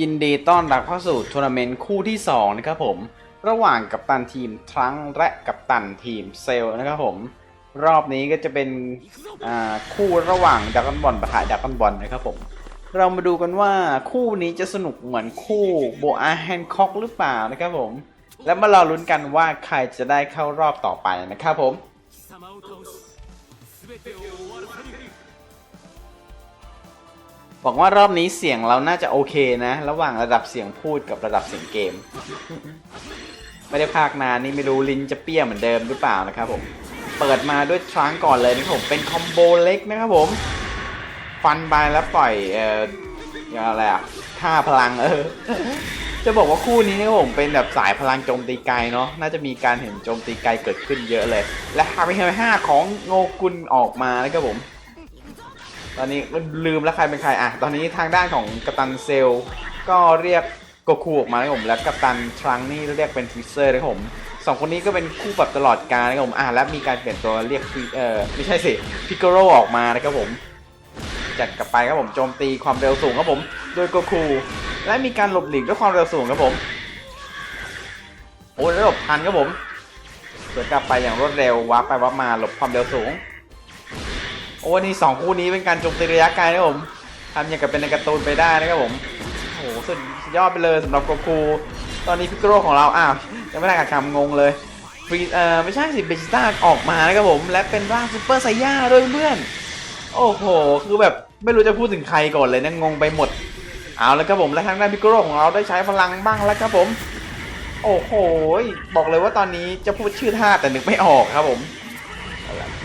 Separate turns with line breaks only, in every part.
ยินดีต้อนรับเข้าสู่ทัวร์นาเมนต์คู่ที่ 2 นะครับผม ระหว่างกัปตันทีมทรังและกัปตันทีมเซลนะครับผม รอบนี้ก็จะเป็นคู่ระหว่างดักกอนบอลปะทะดักกอนบอลนะครับผม เรามาดูกันว่าคู่นี้จะสนุกเหมือนคู่โบอาแฮนคอกหรือเปล่านะครับผม แล้วมารอลุ้นกันว่าใครจะได้เข้ารอบต่อไปนะครับผม
บอ
กว่ารอบนี้เสียงเราน่าจะโอเคนะ ระหว่างระดับเสียงพูดกับระดับเสียงเกม ไม่ได้พากนานนี่ไม่รู้ลิ้นจะเปียกเหมือนเดิมหรือเปล่านะครับผม เปิดมาด้วยทรังก่อนเลยนะคผม เป็นคอมโบเล็กนะครับผม ฟันไปแล้วปล่อยเอ่ออะไรอะท่าพลังเออ จะบอกว่าคู่นี้นะคผมเป็นแบบสายพลังโจมตีไกลเนาะ น่าจะมีการเห็นโจมตีไกลเกิดขึ้นเยอะเลย และฮาริเฮลห้าของโงกุลออกมานะครับผม ตอนนี้ลืมแล้วใครเป็นใครอะ ตอนนี้ทางด้านของกัปตันเซล ก็เรียกโกคูออกมาครับผมแล้วกัปตันทรังนี่เรียกเป็นฟิเซอร์นะครับผมสองคนนี้ก็เป็นคู่แบบตลอดกาลนะครับผมอะแล้วมีการเปลี่ยนตัวเรียกฟิเออไม่ใช่สิพิกโกโรออกมานะครับผมจัดกลับไปครับผมโจมตีความเร็วสูงครับผม โดยโกคูและมีการหลบหลีกด้วยความเร็วสูงครับผมโอ้ยแล้วหลบทันครับผมสวนกลับไปอย่างรวดเร็ววับไปวับมาหลบความเร็วสูง โอ้นี่สองคู่นี้เป็นการโจมตีระยะไกลนะผมทำอย่างกับเป็นในการ์ตูนไปได้นะครับผมโอ้โหสุดยอดไปเลยสำหรับโกคูตอนนี้พิกโรของเราอ้าวยังไม่ได้กับคำงงเลยฟรีเอ่อไม่ใช่สิเบจิต้าออกมานะครับผม และเป็นร่างซูเปอร์ไซย่าด้วยเพื่อนโอ้โห คือแบบไม่รู้จะพูดถึงใครก่อนเลยนะงงไปหมด เอาแล้วครับผมและทางด้านพิกโรของเราได้ใช้พลังบ้างแล้วครับผม โอ้โห บอกเลยว่าตอนนี้จะพูดชื่อท่าแต่นึกไม่ออกครับผม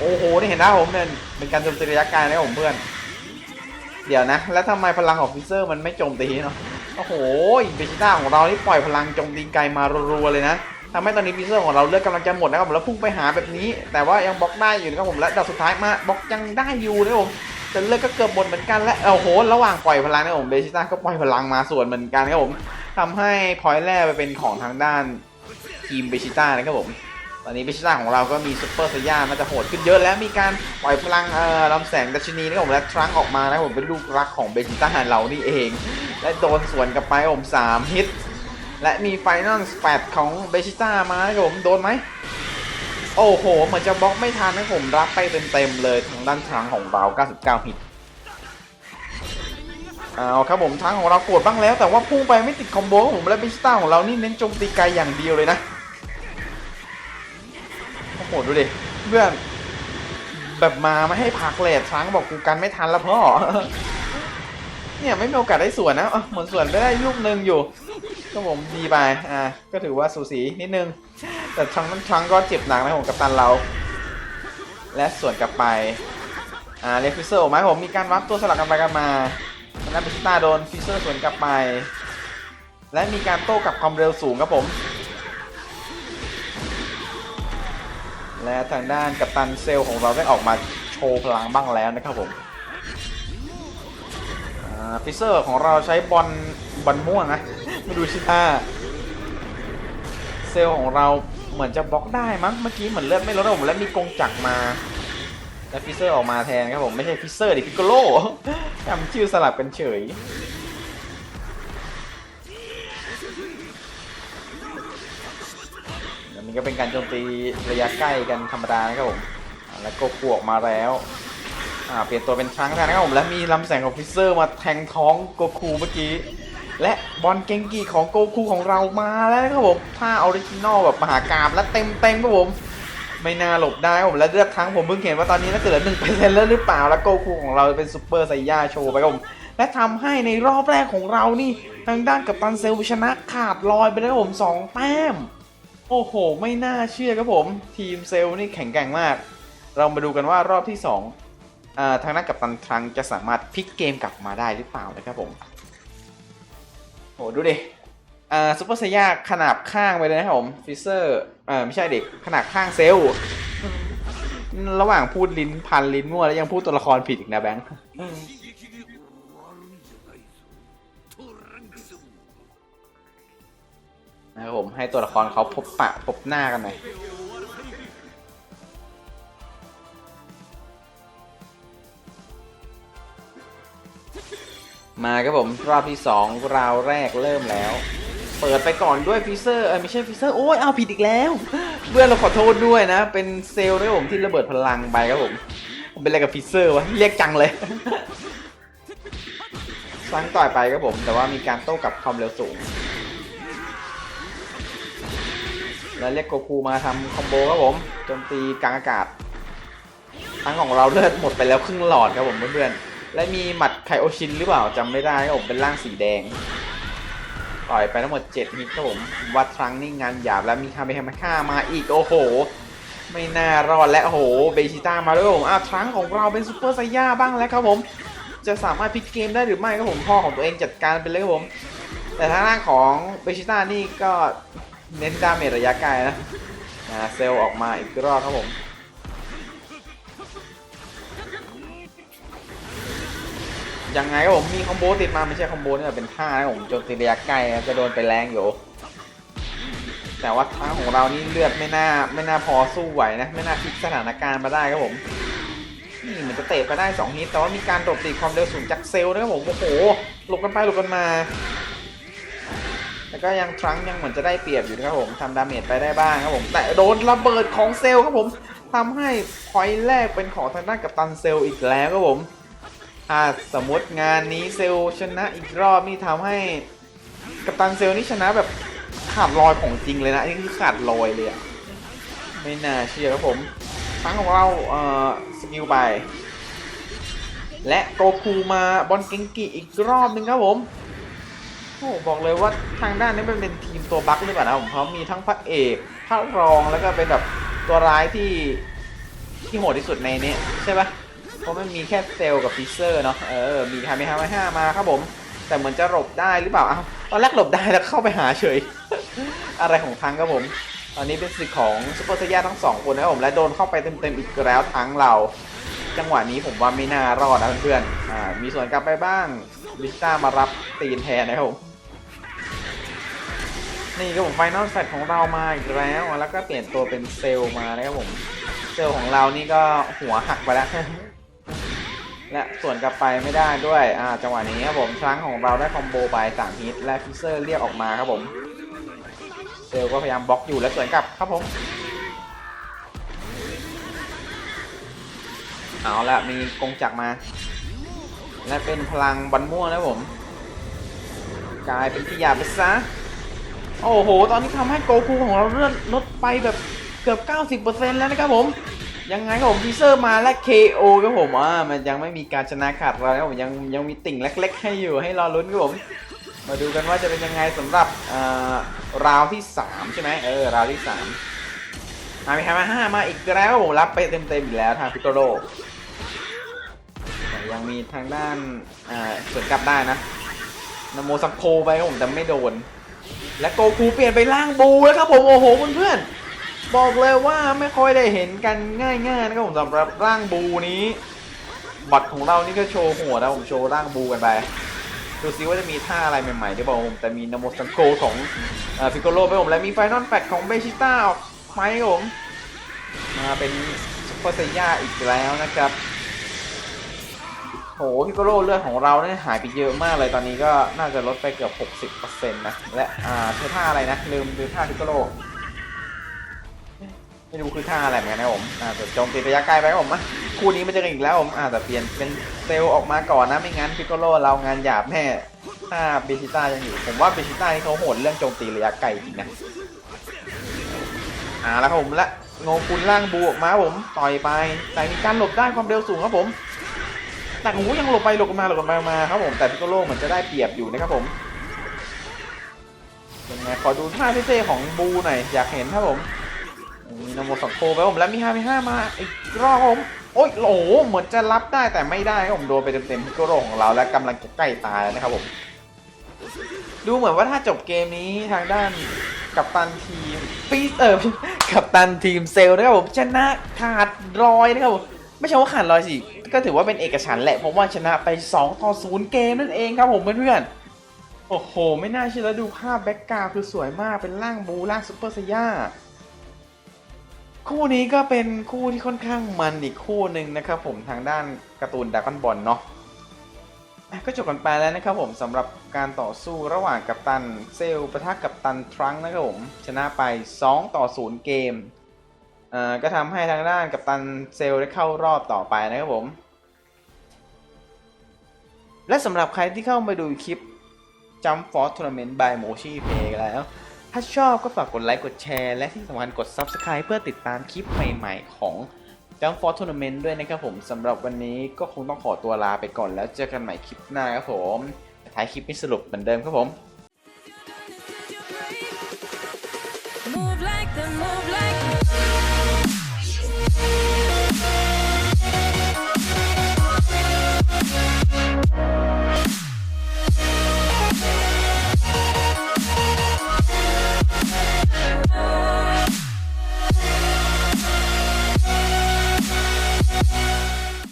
โอ้โห นี่เห็นหน้าผมเนี่ยเป็นการโจมตีระยะไกลนะผมเพื่อน เดี๋ยวนะ แล้วทำไมพลังของฟิเซอร์มันไม่โจมตีเนาะ โอ้โหเบจิต้าของเรานี่ปล่อยพลังโจมตีไกลมารัวๆเลยนะทำให้ตอนนี้ฟิเซอร์ของเราเลือดกำลังจะหมดนะครับผมแล้วพุ่งไปหาแบบนี้ แต่ว่ายังบล็อกได้อยู่นะครับผม และดอกสุดท้ายมาบล็อกยังได้อยู่นะผมแต่เลือดก็เกือบหมดเหมือนกันและโอ้โห ระหว่างปล่อยพลังนะผมเบจิต้าก็ปล่อยพลังมาส่วนเหมือนกันครับผมทำให้พอยต์แรกไปเป็นของทางด้านทีมเบจิต้านะครับผม อนนี้เบชิตาของเราก็มีซุปเปอร์สยาน่าจะโหดขึ้นเยอะแล้วมีการปล่อยพลังเอ่อลำแสงดัชนีนะครับผมและทรังออกมานะผมเป็นลูกรักของเบชิต้าเรานี่เอง และโดนสวนกลับไปผม3ฮิตและมีไฟนอลสแปดของเบชิต้ามาครับผมโดนไหมโอ้โหเหมือนจะบล็อกไม่ทันนะผมรับไปเต็มๆเลยทางด้านทรังของเรา99ฮิตเอาครับผมทางของเรากดบ้างแล้วแต่ว่าพุ่งไปไม่ติดคอมโบครับผมและเบชิต้าของเรานี่เน้นโจมตีไกลอย่างเดียวเลยนะ โหดูดิเพื่อนแบบมาไม่ให้พักเลยช้างบอกกูกันไม่ทันแล้วพ่อเนี่ยไม่มีโอกาสได้สวนนะเหมือนสวนไปได้ลูกหนึ่งอยู่ก็ผมดีไปอ่าก็ถือว่าสูสีนิดนึง แต่ช้างนั้นช้างก็เจ็บหนักนะผมกับตันเรา และสวนกลับไปอ่าเลฟิเซอร์ออกมาครับผมมีการวัดตัวสลับกันไปกันมาทางด้านพิชิต้าโดนฟิเซอร์สวนกลับไป และมีการโต้กับความเร็วสูงครับผม และทางด้านกัปตันเซลของเราได้ออกมาโชว์พลังบ้างแล้วนะครับผมฟิเซอร์ของเราใช้บอลบอลม่วงนะมาดูชิต้าเซลของเราเหมือนจะบล็อกได้มั้งเมื่อกี้เหมือนเลือดไม่ลดนะผมและมีกงจักรมาและฟิเซอร์ออกมาแทนครับผมไม่ใช่ฟิเซอร์ดิพิกโกโลจำชื่อสลับกันเฉย อันนี้ก็เป็นการโจมตีระยะใกล้กันธรรมดานะครับผมแล้วโกคูออกมาแล้วเปลี่ยนตัวเป็นช้างแทนนะครับผมและมีลำแสงของฟิเซอร์มาแทงท้องโกคูเมื่อกี้ และบอลเกงกีของโกคูของเรามาแล้วนะครับผมท่าออริจินอลแบบมหากราบและเต็มเต็มครับผมไม่น่าหลบได้ครับผมและเลือดทั้งผมเพิ่งเห็นว่าตอนนี้น่าจะเหลือหนึ่งเปอร์เซ็นต์แล้วหรือเปล่าแล้วโกคูของเราเป็นซูเปอร์ไซย่าโชว์ไปครับผมและทำให้ในรอบแรกของเรานี่ทางด้านกับตันเซลชนะขาดลอยไปแล้วครับผมสองแต้ม โอ้โห ไม่น่าเชื่อครับผม ทีมเซลนี่แข็งแกร่งมาก เรามาดูกันว่ารอบที่2อ่าทางด้านกับตันทรังจะสามารถพลิกเกมกลับมาได้หรือเปล่านะครับผมโหดูดิซูเปอร์ไซยาขนาบข้างไปเลยนะครับผมฟิเซอร์ไม่ใช่เด็กขนาบข้างเซลระหว่างพูดลิ้นพันลิ้นมั่วแล้วยังพูดตัวละครผิดอีกนะแบงค์ นะครับผมให้ตัวละครเขาพบปะพบหน้ากันหน่อยมาครับผมรอบที่ 2 ราวแรกเริ่มแล้ว เปิดไปก่อนด้วยฟิเซอร์เออไม่ใช่ฟิเซอร์โอ้ยเอาผิดอีกแล้ว เพื่อนเราขอโทษด้วยนะ เป็นเซลล์นะครับผมที่ระเบิดพลังไปครับผม ผมเป็นอะไรกับฟิเซอร์วะเรียกจังเลยครั้งต่อยไปครับผม แต่ว่ามีการโต้กลับความเร็วสูง แล้วเรียกโกคูมาทำคอมโบครับผมโจมตีกลางอากาศ ทั้งของเราเลือดหมดไปแล้วครึ่งหลอดครับผมเพื่อนๆ และมีหมัดไคโอชินหรือเปล่าจำไม่ได้ครับผมเป็นร่างสีแดง ต่อยไปทั้งหมด 7 ฮิตครับผมวัดครั้งนี่งานหยาบแล้วมีคาเมฮามาค่ามาอีกโอ้โห ไม่น่ารอดและโอ้โหเบชิต้ามาด้วยครับผมอ้าวครั้งของเราเป็นซูเปอร์ไซย่าบ้างแล้วครับผม จะสามารถพลิกเกมได้หรือไม่ครับผมพ่อของตัวเองจัดการไปเลยครับผม แต่ทางด้านของเบชิต้านี่ก็ เน้นดาเมจระยะไกลนะเซลออกมาอีกรอบครับผมยังไงครับผมมีคอมโบติดมาไม่ใช่คอมโบนี่แต่เป็นท่านะผมโจมตีระยะใกล้นะจะโดนไปแรงอยู่ แต่ว่าท่าของเรานี่เลือดไม่น่าไม่น่าพอสู้ไหวนะ ไม่น่าพลิกสถานการณ์มาได้ครับผมนี่เหมือนจะเตะไปได้2ฮิตแต่ว่ามีการโดดตีความเร็วสูงจากเซลนะครับผมโอ้โหหลบกันไปหลบกันมา แล้วก็ยังทรังยังเหมือนจะได้เปรียบอยู่นะครับผมทำดาเมจไปได้บ้างครับผม แต่โดนระเบิดของเซลล์ครับผมทำให้พอยแรกเป็นของทางด้านกัปตันเซลล์อีกแล้วครับผมถ้าสมมติงานนี้เซลล์ชนะอีกรอบนี่ทำให้กัปตันเซลล์นี่ชนะแบบขาดลอยของจริงเลยนะนี่คือขาดลอยเลยอะไม่น่าเชื่อครับผมทั้งของเราเอ่อสกิลไป และโกคูมาบอลเกงกิอีกรอบหนึงครับผม โอ้บอกเลยว่าทางด้านนี้มันเป็นทีมตัวบั๊กหรือเปล่านะผมเพราะมีทั้งพระเอกพระรองแล้วก็เป็นแบบตัวร้ายที่ที่โหดที่สุดในนี้ใช่ปะเพราะมันมีแค่เซลกับฟิเซอร์เนาะเออมีคาเมฮามาห้ามาครับผม แต่เหมือนจะหลบได้หรือเปล่าอ้าวตอนแรกหลบได้แล้วเข้าไปหาเฉย อะไรของทังครับผม ตอนนี้เป็นสิทธิ์ของซุปเปอร์เซย่าทั้งสองคนนะครับผมและโดนเข้าไปเต็มๆอีกแล้วทั้งเราจังหวะนี้ผมว่าไม่น่ารอดนะเพื่อนๆอ่ามีส่วนกลับไปบ้างลิสต้ามารับตีนแทนนะครับผม นี่ครับผมไฟนอลแฟตของเรามาอีกแล้ว แล้วก็เปลี่ยนตัวเป็นเซลมานะครับผม เซลของเรานี่ก็หัวหักไปแล้ว และส่วนกลับไปไม่ได้ด้วยอ่าจังหวะนี้ครับผมครั้งของเราได้คอมโบไปสามฮิตและฟิเซอร์เรียกออกมาครับผม เซลก็พยายามบล็อกอยู่และสวนกลับครับผมเอาละมีกงจักรมา และเป็นพลังบันม่วงนะผม กลายเป็นขยะไปซะ โอ้โห ตอนนี้ทำให้โกคูของเราเลื่อนลดไปแบบเกือบ 90%แล้วนะครับผม ยังไงครับผมพีเซอร์มาและ KO ครับผมอ่ามันยังไม่มีการชนะขาดเราครับผมยังยังมีติ่งเล็ก ๆ ให้อยู่ให้รอลุ้นครับผม มาดูกันว่าจะเป็นยังไงสำหรับอ่าราวที่ 3 ใช่ไหมเออราวที่3มามีใครมาห้ามาอีกแล้วรับผมรับไปเต็มๆอีกแล้วทางพิโกโรยังมีทางด้านอ่าสวนกลับได้นะนโมซักโคไปครับผมแต่ไม่โดน และโกคูเปลี่ยนไปร่างบูแล้วครับผมโอ้โหเพื่อนๆบอกเลยว่าไม่ค่อยได้เห็นกันง่ายๆนะครับผมสำหรับร่างบูนี้บอทของเรานี่ก็โชว์หัวนะผมโชว์ร่างบูกันไปดูซิว่าจะมีท่าอะไรใหม่ๆได้บอกผมแต่มีนโมสังโกของฟิโกโลไปผมและมีไฟนอลแฟตของเบชิต้าออกไหมผมมาเป็นซุปเปอร์ไซย่าอีกแล้วนะครับ โหพิโกโลเลือดของเราเนี่ยหายไปเยอะมากเลยตอนนี้ก็น่าจะลดไปเกือบ 60%นะและอ่าเธอท่าอะไรนะลืมลืมท่าพิโกโลไม่รู้คือท่าอะไรเหมือนกันนะผมอ่าแต่โจมตีระยะไกลไปผมอะคู่นี้มันจะกันอีกแล้วผมอ่าแต่เปลี่ยนเป็นเซลออกมาก่อนนะไม่งั้นพิโกโลเรางานหยาบแน่ถ้าเบชิต้ายังอยู่ผมว่าเบชิต้านี่เขาโหดเรื่องโจมตีระยะไกลจริงนะอ่าแล้วครับผมละโงคุนล่างบูออกมาผมต่อยไปแต่มีการหลบได้ความเร็วสูงครับผม แต่หูยังหลบไปหลบมาหลบมามาครับผมแต่พิโกโลเหมือนจะได้เปรียบอยู่นะครับผมยังไงขอดูท่าเท่ๆของบูหน่อยอยากเห็นครับผมมีนโมสองโคไปครับผมแล้วมีห้ามีห้ามาอีกรอบครับผมโอ้ยโหเหมือนจะรับได้แต่ไม่ได้ครับผมโดนไปเต็มๆพิโกโลของเราและกำลังจะใกล้ตายแล้วนะครับผมดูเหมือนว่าถ้าจบเกมนี้ทางด้านกัปตันทีมปีเออกัปตันทีมเซลนะครับผมชนะขาดรอยนะครับผมไม่ใช่ว่าขาดรอยสิ ก็ถือว่าเป็นเอกฉันท์แหละเพราะว่าชนะไป 2 ต่อ 0 เกมนั่นเองครับผมเพื่อนๆโอ้โห ไม่น่าเชื่อแล้วดูภาพแบ็กกราวคือสวยมากเป็นร่างบูร่างซุปเปอร์ไซย่าคู่นี้ก็เป็นคู่ที่ค่อนข้างมันอีกคู่หนึ่งนะครับผมทางด้านการ์ตูนดากอนบอลเนาะก็จบกันไปแล้วนะครับผมสำหรับการต่อสู้ระหว่างกัปตันเซลล์ปะทะกัปตันทรังนะครับผมชนะไป 2 ต่อ 0 เกมเอ่อก็ทำให้ทางด้านกัปตันเซลล์ได้เข้ารอบต่อไปนะครับผม และสำหรับใครที่เข้ามาดูคลิป Jump Force Tournament by Mochi Play แล้ว ถ้าชอบก็ฝากกดไลค์กดแชร์ และที่สำคัญกด Subscribe เพื่อติดตามคลิปใหม่ๆ ของ Jump Force Tournament ด้วยนะครับผมสำหรับวันนี้ก็คงต้องขอตัวลาไปก่อนแล้วเจอกันใหม่คลิปหน้าครับผมท้ายคลิปนี้สรุปเหมือนเดิมครับผม
Move like the move like